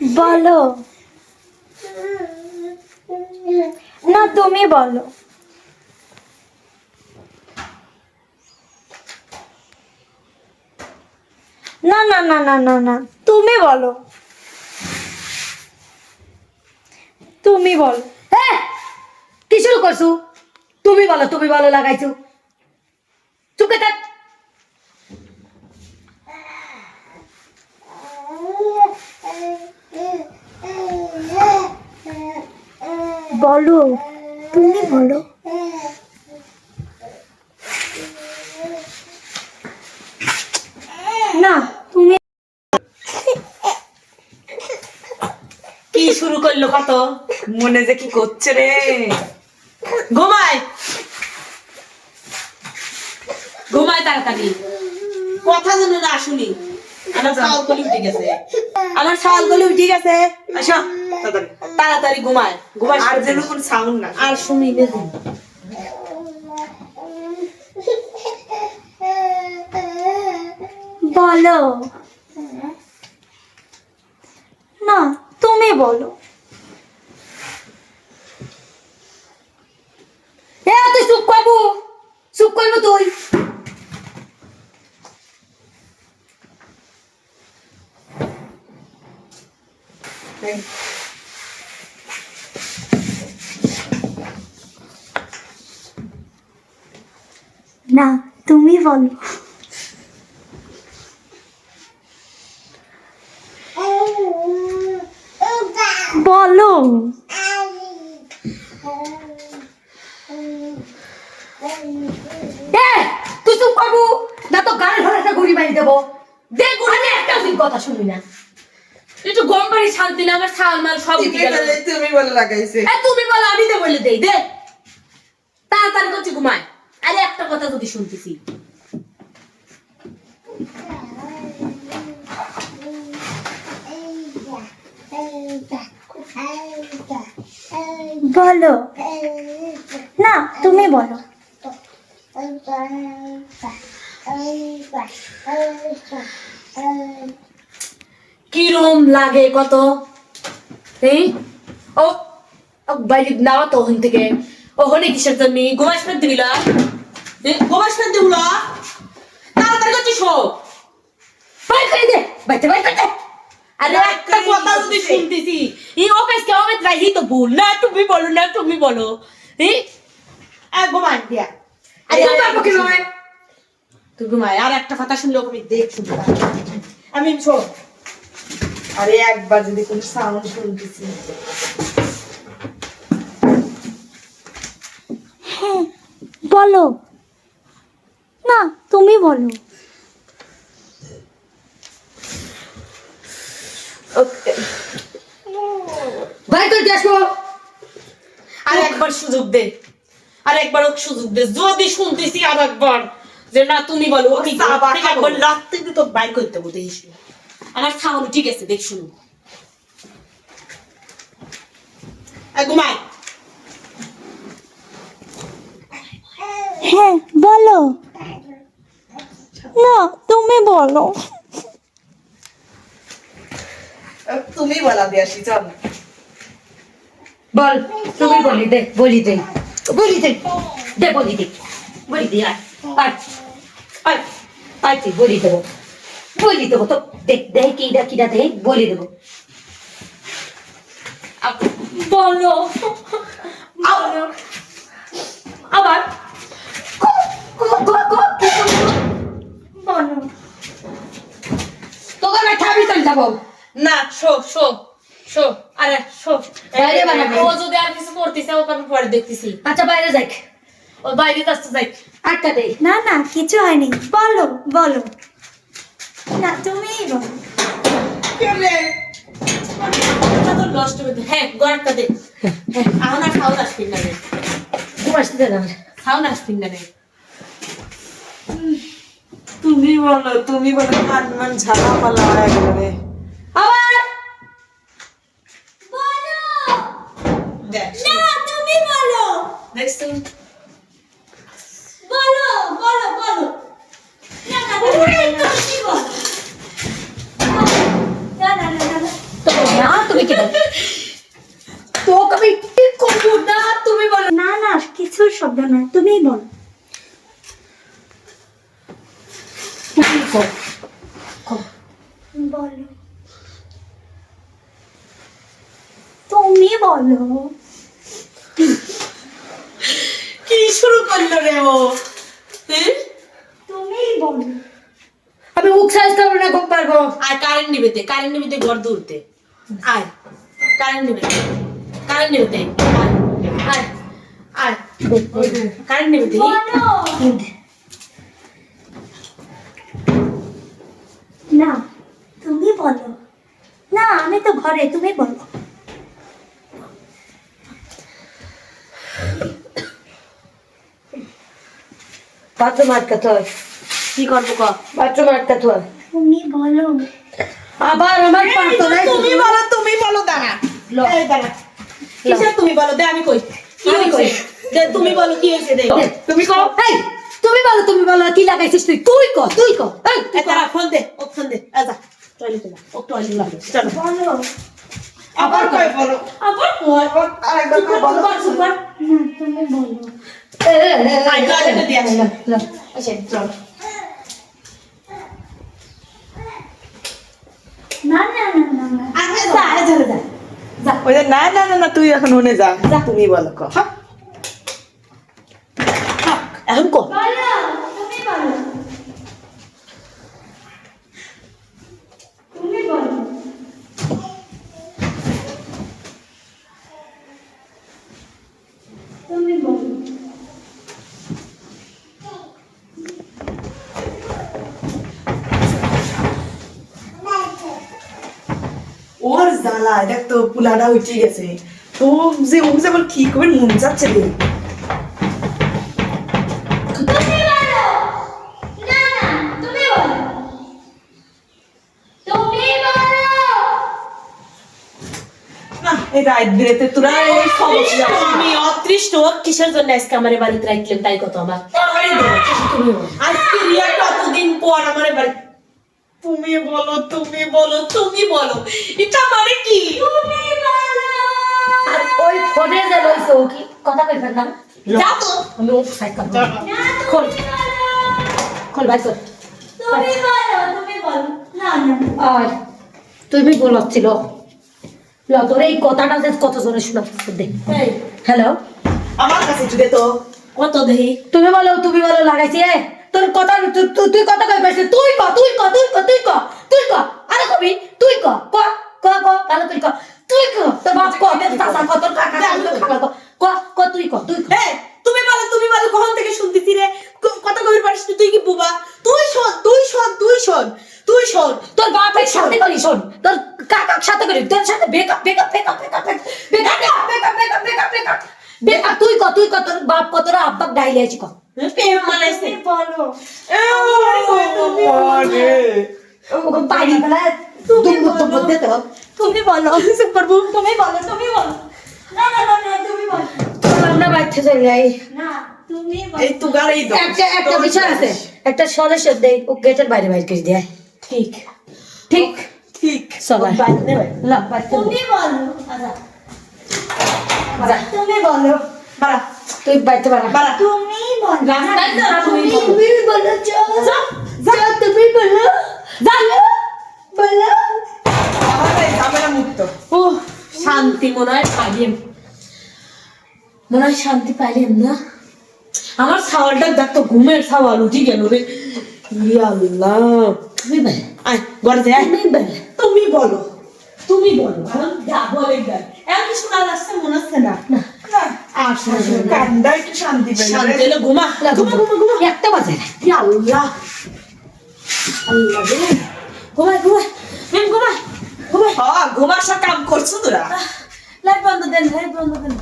বলো। না তুমি বলো। না না না না না না তুমি বলো। তুমি বলো। করছু? তুমি বলো তুমি বলো লাগাইছো। চুপে থাক। বলো তুমি বলো। না তুমি কি শুরু করল কত? মনে যে কি করছে রে? ঘুমায়। ঘুমায় তাড়াতাড়ি। কথা যেন না শুনি। আমার শাওয়াল গলি উঠে গেছে। আমার গলি উঠে গেছে। আসো। তাড়াতাড়ি। ঘুমায়। ঘুমায় আর যেন কোন সাউন্ড না আর শুনি নে। বলো। না তুমি বলো এ তুই চুপ করব চুপ করব তুই না তুমি বলো। বলো। তুই চুপ করব? না তো ঘরে একটা ঘুরি বাড়ি দেবো। দেখ একটা কথা শুনবি না। একটু গম পানি শান্তি না আমার শাওয়াল মাল সব উঠে গেল। তুমি বলে লাগাইছে। এ তুমি বলো আমি দে বলে দেই দে। তাড়াতাড়ি করছি ঘুমায়। আরে একটা কথা যদি শুনতেছি। বলো। না তুমি বলো। কিরম লাগে কত? এই ও ও বাইরে নাও তো ওখান থেকে। ওখানে কিসের জন্য? গোমাস ফেলতে দিলা গোমাস ফেলতে দিলা তাড়াতাড়ি করছি শো বাই করে দে বাইতে বাই করে দে। আরে একটা কথা যদি শুনতেছি অফিস রাহি তো ভুল না তুমি বলো না তুমি বলো। এই আর গোমান দিয়া। আরে পারব কি নয় তুই ঘুমায় আর একটা কথা শুনলে ওকে আমি দেখ শুনতে আমি শোন আরে একবার যদি কোনো সাউন্ড শুনতেছি। হ্যাঁ বলো। না তুমি বলো। আসব। আর একবার সুযোগ দে। আর একবার ওকে সুযোগ দে। যদি শুনতেছি আর একবার যে না তুমি বলো ওকে। একবার লাগতে তো বাইর করতে বলতে আমার খাওয়ানো ঠিক আছে দেখ শুনো ঘুমায় হ্যাঁ বলো। না তুমি বলো। তুমি বলা দিয়ে আসি চল। বল তুমি বলি দে বলি দে। বলি দে দে বলি দে। বলি দে আয় আয় আয় আয় তুই বলি দেবো। বলি দেবো তো। দেখ দেখ কিটা কিটা দেখ বলি দেবো। বলো। আবার। তোকে না ঠাবি চল যাব না শো শো শো। আরে শো। বাইরে বানাবে। ও যদি আর কিছু করতেছে ওকে আমি পরে দেখতেছি। আচ্ছা বাইরে যাক ও বাইরে আসতে যাই। আটটা দে। না না কিছু হয়নি। বলো বলো। না তুমি কেমনে? তো নষ্ট করে হ্যাঁ গড়টা দে। হ্যাঁ আহনা খাও না আসবিন না রে। ঘুমাস দে না খাও না আসবিন না রে। তুমি বলো তুমি বলো মান মান ঝালা পালা একবারে আবার দেখ না তুমি বলো দেখছ বলো বলো বলো না না না, না, তুমি বলো না না না না না তো না তুমি কি বলো তোকে আমি ঠিক করব না তুমি বলো না না শব্দ না তুমিই বলো। তুমি বলো। তুমি বলো। কি শুরু করল রে ও? হ্যাঁ? তুমিই বলো। আমি মুখ সাইজ করব না ঘুম পারব আর কারেন্ট নিবেতে কারেন্ট নিবেতে ঘর দূরতে আয় কারেন্ট নিবেতে কারেন্ট নিবেতে আয় আয় আয়। কারেন্ট বলো না তুমি বলো। না আমি তো ঘরে তুমি বলো। বাথরুম আটকাতে হয়। কি করব ক? বাথরুম আটকাতে হয়। তুমি বলো। আবার আমার তুমি বলো তুমি বলো দাঁড়া। লো। এই দাঁড়া। কিসের তুমি বলো? দে আমি কই। আমি কই। তুমি বলো কি হয়েছে দে তুমি কো এই তুমি বলো তুমি বলো কি লাগাইছিস তুই তুই কো তুই কো এই কো। ফোন দে ও ফোন দে যা টয়লেটে যা ও টয়লেট লাগে চলো আবার কই বলো আবার কই আরেকবার কই বলো সুপার সুপার না তুমি বলো এ, এ, এ, এ, আয়, টয়লেটে দিয়ে আসি। লো, লো। আচ্ছা চলো না না না না না আগে যা আয় যা ওই না না না তুই এখন উনে যা তুমি বলো ক এখন কো বলো তুমি বলো তুমি বলো তুমি বলো ওর জ্বালা দেখ তো পুলাটা উঠে গেছে তো যে ও যে আবার কি করে মন যাচ্ছে রে তুমি বলো না না তুমি বলো তুমি বলো না এই রাত বিরেতে তোরা এই সমস্যা আমি অতৃষ্ট কিসের জন্য আজকে আমার বাড়িতে রাখলেন তাই কত আমার। আজকে রিয়া কতদিন পর আমার বাড়ি তুমি বলো তুমি বলো তুমি বলো। এটা মানে কি? তুমি বলো। আর ওই ফোনে যে লইছো কি? কথা কই ফেললাম যা তো আমি মুখ সাইড করব না খোল। খোল ভাই তুমি বলো তুমি বলো। না না আর তুমি বলাচ্ছিল ল তোর এই কথাটা যে কত জোরে দে। হ্যালো আমার কাছে জুড়ে তো কত দেহি? তুমি বলো তুমি বলো লাগাইছি এ। তোর কথা তুই কথা কই পাইছিস? তুই ক তুই ক তুই ক তুই ক তুই ক। আরে কবি তুই ক ক ক ক ভালো তুই ক। তুই ক তোর বাপ ক তোর চাচা ক তোর কাকা ক ক তুই ক তুই ক। ডাইলে ক প্রেম মানাইছে বলো পাইনি বেলা তুমি তুমি দে তুমি বলো পারব তুমি বলো তুমি বলো না না না না তুমি বলো আমরা বাচ্চা চলে যাই। না তুমি বলো এই তুগারেই দাও। একটা একটা বিষয় আছে। একটা সদস্য দেই ও গেটের বাইরে বাইরে করে দেয়। ঠিক। ঠিক? ঠিক। চল। বাইরে নেবে তুমি বলো যা। তুমি বলো বাড়া। তুই বাইতে পারা বাড়া। তুমি রাস্তায় তুমি তুমি বলো। তুমি বলো যা তুমি বলো। যা। বলো। আমার মুক্ত। ও শান্তি মনে হয় মনে হয় শান্তি পাইলাম না। আমার সাওয়ালটা দেখ তো ঘুমের সাওয়াল উঠি গেল রে। ইয়া আল্লাহ। তুমি বলো। আয় ঘরে যাই তুমি বলো। তুমি বলো। তুমি বলো। যা বলে গেল। এখন কি শোনা যাচ্ছে মনে হচ্ছে না। না। একটা বাজে আল্লাহ। আল্লাহ ঘুমায় ঘুমায়। মেম ঘুমায়। ঘুমায়। হ্যাঁ ঘুমার সব কাম করছ তোরা। লাইট বন্ধ দেন লাইট বন্ধ দেন।